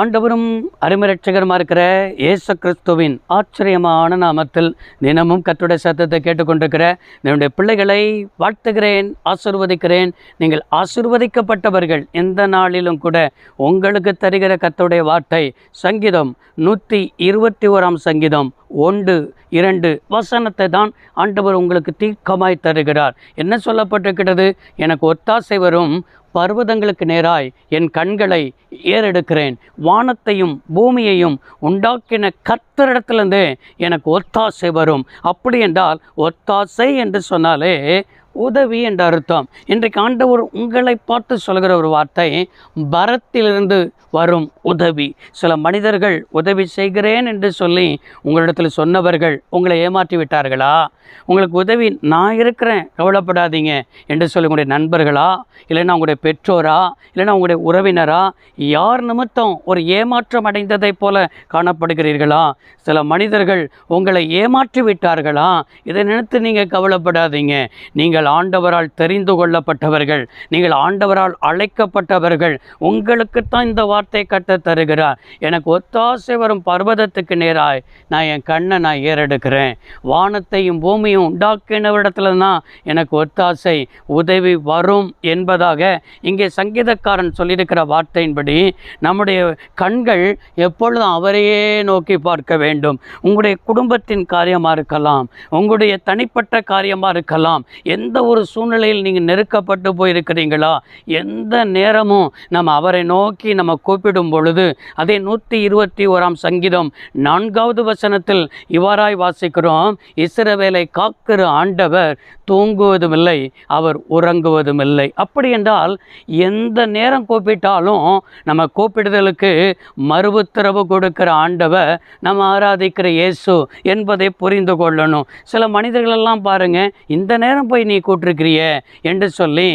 ஆண்டவரும் அருமரட்சகருமா இருக்கிற இயேசு கிறிஸ்துவின் ஆச்சரியமான நாமத்தில் தினமும் கத்துடைய சத்தத்தை கேட்டுக்கொண்டிருக்கிற என்னுடைய பிள்ளைகளை வாழ்த்துகிறேன் ஆசிர்வதிக்கிறேன். நீங்கள் ஆசிர்வதிக்கப்பட்டவர்கள் எந்த நாளிலும் கூட உங்களுக்கு தருகிற கத்துடைய வார்த்தை சங்கீதம் நூற்றி இருபத்தி ஓராம் சங்கீதம் ஒன்று இரண்டு வசனத்தை தான் ஆண்டவர் உங்களுக்கு தீர்க்கமாய் தருகிறார். என்ன சொல்லப்பட்டிருக்கிறது? எனக்கு ஒத்தாசை வரும் பர்வதங்களுக்கு நேராய் என் கண்களை ஏறெடுக்கிறேன். வானத்தையும் பூமியையும் உண்டாக்கின கர்த்தரிடத்திலிருந்தே எனக்கு ஒத்தாசை வரும். அப்படி என்றால் ஒத்தாசை என்று சொன்னாலே உதவி என்ற அர்த்தம். இன்றைக்கு ஆண்டவர் உங்களை பார்த்து சொல்கிற ஒரு வார்த்தை பரத்திலிருந்து வரும் உதவி. சில மனிதர்கள் உதவி செய்கிறேன் என்று சொல்லி உங்களிடத்தில் சொன்னவர்கள் உங்களை ஏமாற்றி விட்டார்களா? உங்களுக்கு உதவி நான் இருக்கிறேன். கவலைப்படாதீங்க என்று சொல்லி உங்களுடைய நண்பர்களா? இல்லைன்னா உங்களுடைய பெற்றோரா? இல்லைன்னா உங்களுடைய உறவினரா? யார் நிமித்தம் ஒரு ஏமாற்றம் அடைந்ததைப் போல காணப்படுகிறீர்களா? சில மனிதர்கள் உங்களை ஏமாற்றி விட்டார்களா? இதை நினைத்து நீங்கள் கவலைப்படாதீங்க. நீங்கள் ஆண்டவரால் தெரிந்து கொள்ளப்பட்டவர்கள் நீங்கள் ஆண்டவரால் அழைக்கப்பட்டவர்கள் உங்களுக்குத்தான் இந்த வார்த்தை கட்ட தருகிறார். எனக்கு ஒத்தாசை வரும் பர்வதத்துக்கு நேராய் நான் என் கண்ணை நான் ஏறெடுக்கிறேன். வானத்தையும் பூமியும் உண்டாக்கினவிடத்துல தான் எனக்கு ஒத்தாசை உதவி வரும் என்பதாக இங்கே சங்கீதக்காரன் சொல்லியிருக்கிற வார்த்தையின்படி நம்முடைய கண்கள் எப்பொழுதும் அவரையே நோக்கி பார்க்க வேண்டும். உங்களுடைய குடும்பத்தின் காரியமாக இருக்கலாம் உங்களுடைய தனிப்பட்ட காரியமாக இருக்கலாம் எந்த ஒரு சூழ்நிலையில் நீங்கள் நெருக்கப்பட்டு போயிருக்கிறீங்களா எந்த நேரமும் நம்ம அவரை நோக்கி நம்ம கூப்பிடும் பொழுது அதே நூற்றி இருபத்தி ஓராம் சங்கீதம் நான்காவது வசனத்தில் இவ்வாறாய் வாசிக்கிறோம் இஸ்ரவேலை காக்கிற ஆண்டவர் தூங்குவதும் இல்லை அவர் உறங்குவதும் இல்லை அப்படி என்றால் எந்த நேரம் கூப்பிட்டாலும் நம்ம கூப்பிடுதலுக்கு மறுபுத்தரவு கொடுக்கிற ஆண்டவர் நம்ம ஆராதிக்கிற இயேசு என்பதை புரிந்து கொள்ளணும். சில மனிதர்களெல்லாம் பாருங்க இந்த நேரம் போய் நீ கூட்டிருக்கிறிய என்று சொல்லி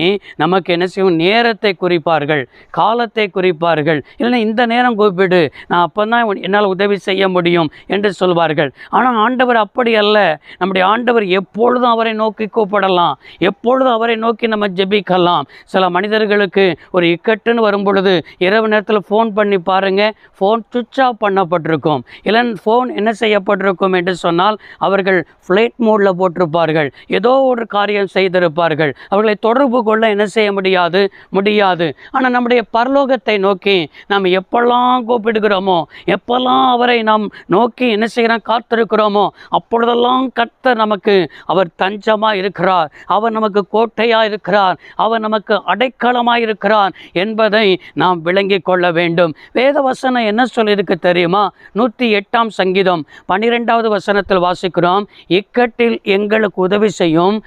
நமக்கு என்ன செய்யும்? நேரத்தை குறிப்பார்கள். காலத்தை குறிப்பார்கள். இல்லைன்னா இந்த நேரம் கூப்பிடு. நான் அப்போ தான் என்னால் உதவி செய்ய முடியும் என்று சொல்வார்கள். ஆனால் ஆண்டவர் அப்படி அல்ல. நம்முடைய ஆண்டவர் எப்பொழுதும் அவரை நோக்கி கூப்பிடலாம். எப்பொழுதும் அவரை நோக்கி நம்ம ஜெபிக்கலாம். சில மனிதர்களுக்கு ஒரு இக்கட்டுன்னு வரும் பொழுது இரவு நேரத்தில் ஃபோன் பண்ணி பாருங்க. ஃபோன் சுவிட்ச் ஆஃப் பண்ணப்பட்டிருக்கும். இல்லைன்னு ஃபோன் என்ன செய்யப்பட்டிருக்கும் என்று சொன்னால் அவர்கள் ஃப்ளைட் மோடில் போட்டிருப்பார்கள். ஏதோ ஒரு காரியம் செய்திருப்பார்கள். அவர்களை தொடர்பு கொள்ள என்ன செய்ய முடியாது? முடியாது. ஆனால் நம்முடைய பரலோகத்தை நோக்கி நாம் எப்பெல்லாம் கூப்பிடுகிறோமோ எப்பெல்லாம் அவரை நாம் நோக்கி என்ன செய்கிறோம் காத்திருக்கிறோமோ அப்பொழுதெல்லாம் கர்த்தர் நமக்கு அவர் தஞ்சமாக இருக்கிறார். அவர் நமக்கு கோட்டையாக இருக்கிறார். அவர் நமக்கு அடைக்கலமாக இருக்கிறார் என்பதை நாம் விளங்கிக் கொள்ள வேண்டும். வேத வசனம் என்ன சொல்லியிருக்கு தெரியுமா? நூற்றி எட்டாம் சங்கீதம் பன்னிரெண்டாவது வசனத்தில் வாசிக்கிறோம் இக்கட்டில் எங்களுக்கு உதவி செய்யும்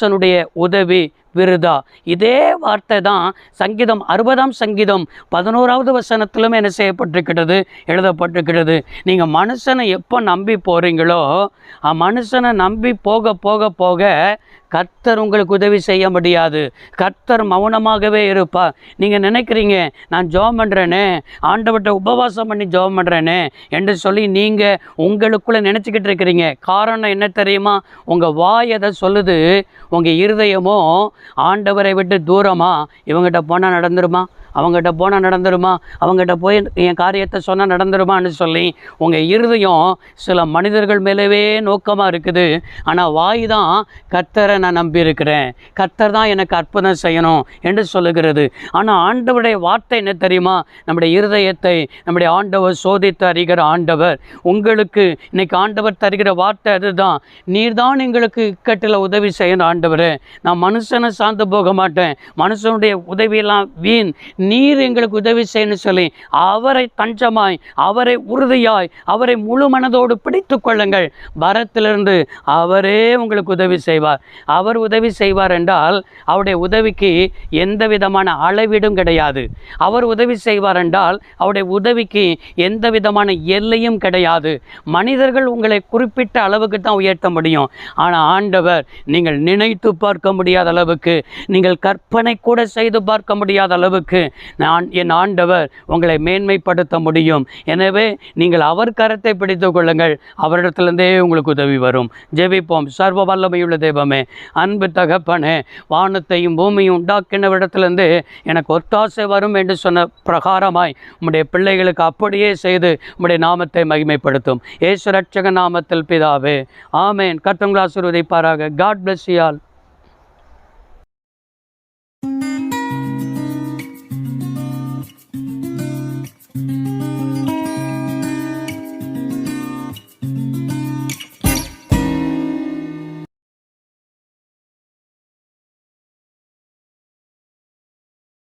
மனுஷனுடைய உதவி. விருதா? இதே வார்த்தை தான் சங்கீதம் அறுபதாம் சங்கீதம் பதினோராவது வசனத்திலும் என்ன செய்யப்பட்டிருக்கிறது? எழுதப்பட்டிருக்கிறது. நீங்கள் மனுஷனை எப்போ நம்பி போகிறீங்களோ மனுஷனை நம்பி போக போக போக கர்த்தர் உங்களுக்கு உதவி செய்ய முடியாது. கர்த்தர் மௌனமாகவே இருப்பா நீங்கள் நினைக்கிறீங்க நான் ஜெபம் பண்ணுறேனே ஆண்டவர்கிட்ட உபவாசம் பண்ணி ஜெபம் பண்ணுறேனே என்று சொல்லி நீங்கள் உங்களுக்குள்ளே நினச்சிக்கிட்டு இருக்கிறீங்க. காரணம் என்ன தெரியுமா? உங்கள் வாய் எதை சொல்லுது? உங்கள் இருதயமோ ஆண்டவரை விட்டு தூரமாக இவங்ககிட்ட போனால் நடந்துருமா? அவங்ககிட்ட போனால் நடந்துருமா? அவங்ககிட்ட போய் என் காரியத்தை சொன்னால் நடந்துருமான்னு சொல்லி உங்கள் இருதயம் சில மனிதர்கள் மேலவே நோக்கமாக இருக்குது. ஆனால் வாய் தான் கர்த்தரை நான் நம்பியிருக்கிறேன். கர்த்தர் தான் எனக்கு அற்புதம் செய்யணும் என்று சொல்லுகிறது. ஆனால் ஆண்டவருடைய வார்த்தை என்ன தெரியுமா? நம்முடைய இருதயத்தை நம்முடைய ஆண்டவர் சோதித்து அறிகிற ஆண்டவர். உங்களுக்கு இன்னைக்கு ஆண்டவர் தருகிற வார்த்தை அதுதான். நீர்தான் எங்களுக்கு இக்கட்டில் உதவி செய்யணும் ஆண்டவர். நான் மனுஷனை சார்ந்து போக மாட்டேன். மனுஷனுடைய உதவியெல்லாம் வீண். நீர் எங்களுக்கு உதவி செய்யணும் சொல்லி அவரை தஞ்சமாய் அவரை உறுதியாய் அவரை முழு மனதோடு பிடித்து கொள்ளுங்கள். பரத்திலிருந்து அவரே உங்களுக்கு உதவி செய்வார். அவர் உதவி செய்வார் என்றால் அவருடைய உதவிக்கு எந்த விதமான அளவீடும் கிடையாது. அவர் உதவி செய்வார் என்றால் அவருடைய உதவிக்கு எந்த விதமான எல்லையும் கிடையாது. மனிதர்கள் உங்களை குறிப்பிட்ட அளவுக்கு தான் உயர்த்த முடியும். ஆனால் ஆண்டவர் நீங்கள் நினைத்து பார்க்க முடியாத அளவுக்கு நீங்கள் கற்பனை கூட செய்து பார்க்க முடியாத அளவுக்கு நான் என் ஆண்டவர் உங்களை மேன்மைப்படுத்த முடியும். எனவே நீங்கள் அவர் கரத்தை பிடித்து கொள்ளுங்கள். அவரிடத்திலிருந்தே உங்களுக்கு உதவி வரும். ஜெபிப்போம். சர்வ வல்லமையுள்ள தெய்வமே அன்பு தகப்பனே வானத்தையும் பூமியும் உண்டாக்கினவிடத்திலிருந்து எனக்கு ஒத்தாசை வரும் என்று சொன்ன பிரகாரமாய் உம்முடைய பிள்ளைகளுக்கு அப்படியே செய்து உம்முடைய நாமத்தை மகிமைப்படுத்தும். ஏசுரட்சக நாமத்தில் பிதாவே ஆமேன். கர்த்தங்களை ஆசீர்வதிப்பாராக. God plus you